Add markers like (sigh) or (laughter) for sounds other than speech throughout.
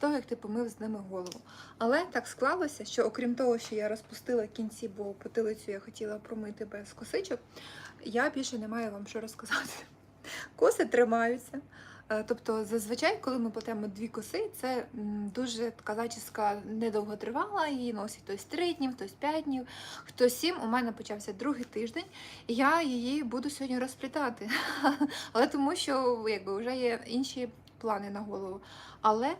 того, як ти помив з ними голову. Але так склалося, що окрім того, що я розпустила кінці, бо потилицю я хотіла промити без косичок, я більше не маю вам що розказати. Коси тримаються. Е, Тобто, зазвичай, коли ми плетемо дві коси, це дуже така зачіска недовго тривала, її носить хтось 3 дні, хтось 5 днів, хтось 7. У мене почався другий тиждень, і я її буду сьогодні розплітати. (laughs) Але тому що якби, вже є інші плани на голову. Але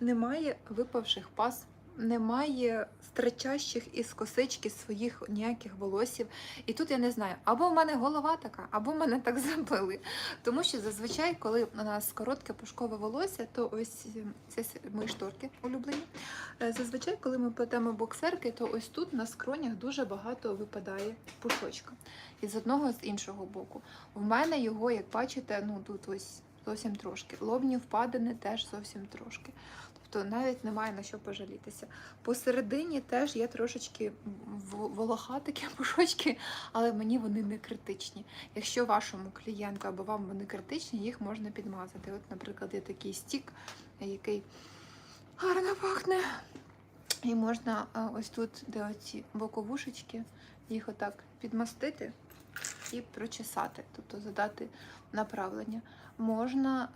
немає випавших пас, немає стричащих із косички своїх ніяких волосів. І тут я не знаю, або в мене голова така, або в мене так (laughs) забили. Тому що зазвичай, коли у нас коротке пушкове волосся, то ось е, це мої шторки улюблені. Е, Зазвичай, коли ми плетемо боксерки, то ось тут на скронях дуже багато випадає пушочка. І з одного з іншого боку. В мене його, як бачите, ну тут ось зовсім трошки. Лобні впадини теж зовсім трошки. Тобто навіть немає на що пожалітися. Посередині теж є трошечки волохатики пушочки, але мені вони не критичні. Якщо вашому клієнту або вам вони критичні, їх можна підмазати. От, наприклад, є такий стік, який гарно пахне. І можна ось тут, де оці боковушечки, їх отак підмастити і прочесати, тобто задати направлення. Можна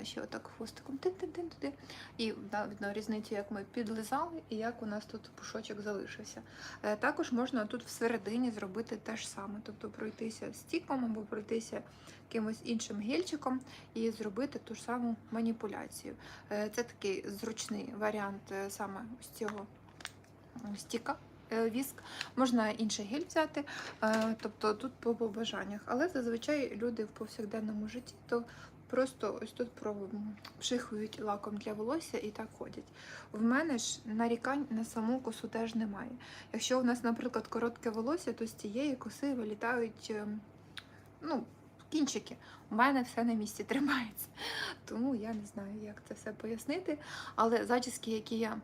е, ще отак хвостиком тин-тин-тин туди. І видно різницю, як ми підлизали і як у нас тут пушочок залишився. Е, також можна тут всередині зробити те ж саме, тобто пройтися стіком або пройтися якимось іншим гельчиком і зробити ту ж саму маніпуляцію. Е, це такий зручний варіант саме ось цього стіка. Е, Віск, можна інший гель взяти, е, тобто тут по побажаннях. Але зазвичай люди в повсякденному житті то просто ось тут пшихують лаком для волосся і так ходять. В мене ж нарікань на саму косу теж немає. Якщо у нас, наприклад, коротке волосся, то з цієї коси вилітають е, ну, кінчики. У мене все на місці тримається. Тому я не знаю, як це все пояснити. Але зачіски, які я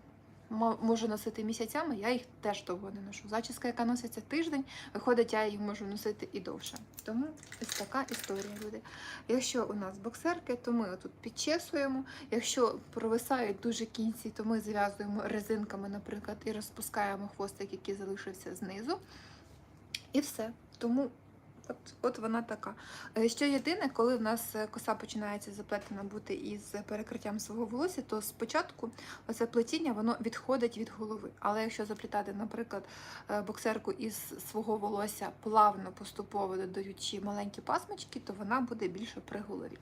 можу носити місяцями, я їх теж довго не ношу. Зачіска, яка носиться тиждень, виходить, я її можу носити і довше. Тому ось така історія, люди. Якщо у нас боксерки, то ми тут підчесуємо. Якщо провисають дуже кінці, то ми зв'язуємо резинками, наприклад, і розпускаємо хвостик, який залишився знизу. І все. Тому от, от вона така. Е, Що єдине, коли в нас е, коса починається заплетена бути із перекриттям свого волосся, то спочатку оце плетіння воно відходить від голови. Але якщо заплітати, наприклад, е, боксерку із свого волосся плавно, поступово додаючи маленькі пасмочки, то вона буде більше при голові.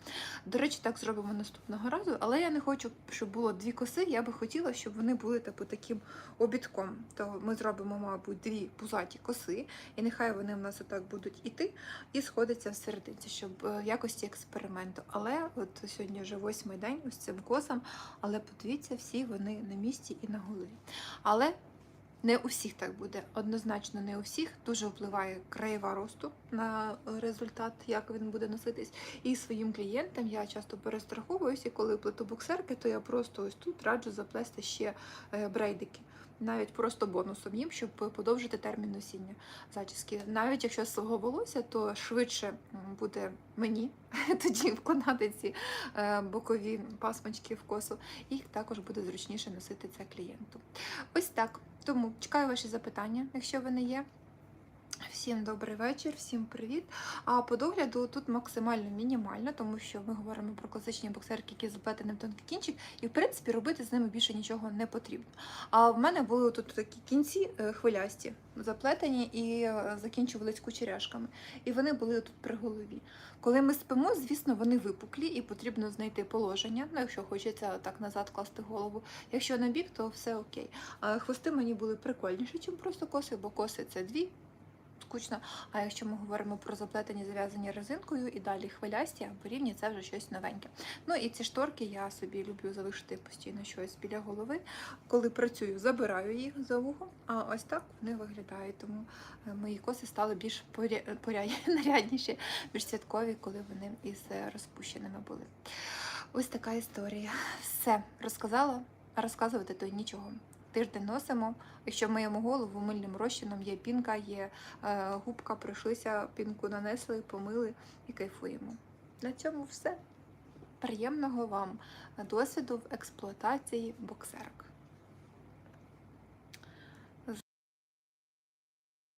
До речі, так зробимо наступного разу, але я не хочу, щоб було дві коси. Я би хотіла, щоб вони були типу таким обідком. То ми зробимо, мабуть, дві пузаті коси, і нехай вони в нас отак будуть іти і сходиться всерединці, щоб е, в якості експерименту. Але от сьогодні вже восьмий день ось цим косом, але подивіться, всі вони на місці і на голові. Але не у всіх так буде. Однозначно, не у всіх. Дуже впливає краєва росту на результат, як він буде носитись. І своїм клієнтам я часто перестраховуюся, і коли плету боксерки, то я просто ось тут раджу заплести ще е, брейдики. Навіть просто бонусом їм, щоб подовжити термін носіння зачіски. Навіть якщо з свого волосся, то швидше буде мені (laughs) тоді вкладати ці е, бокові пасмочки в косу, і також буде зручніше носити це клієнту. Ось так. Тому чекаю ваші запитання, якщо вони є. Всім добрий вечір, всім привіт. А по догляду тут максимально мінімально, тому що ми говоримо про класичні боксерки, які заплетені в тонкий кінчик, і в принципі робити з ними більше нічого не потрібно. А в мене були тут такі кінці е, хвилясті, заплетені і е, закінчувались кучеряшками. І вони були тут при голові. Коли ми спимо, звісно, вони випуклі і потрібно знайти положення. Ну, якщо хочеться так назад класти голову. Якщо на бік, то все окей. А хвости мені були прикольніші, ніж просто коси, бо коси це дві. Скучно. А якщо ми говоримо про заплетені зав'язані резинкою і далі хвилясті або рівні, це вже щось новеньке. Ну і ці шторки я собі люблю залишити постійно щось біля голови. Коли працюю, забираю їх за вухом, а ось так вони виглядають. Тому е, мої коси стали більш поря- поря- (laughs) нарядніші, більш святкові, коли вони із е, розпущеними були. Ось така історія. Все розказала, розказувати то нічого. Тиждень носимо. Якщо миємо голову мильним розчином, є пінка, є е, губка, прийшлися, пінку нанесли, помили і кайфуємо. На цьому все. приємного вам досвіду в експлуатації боксерок.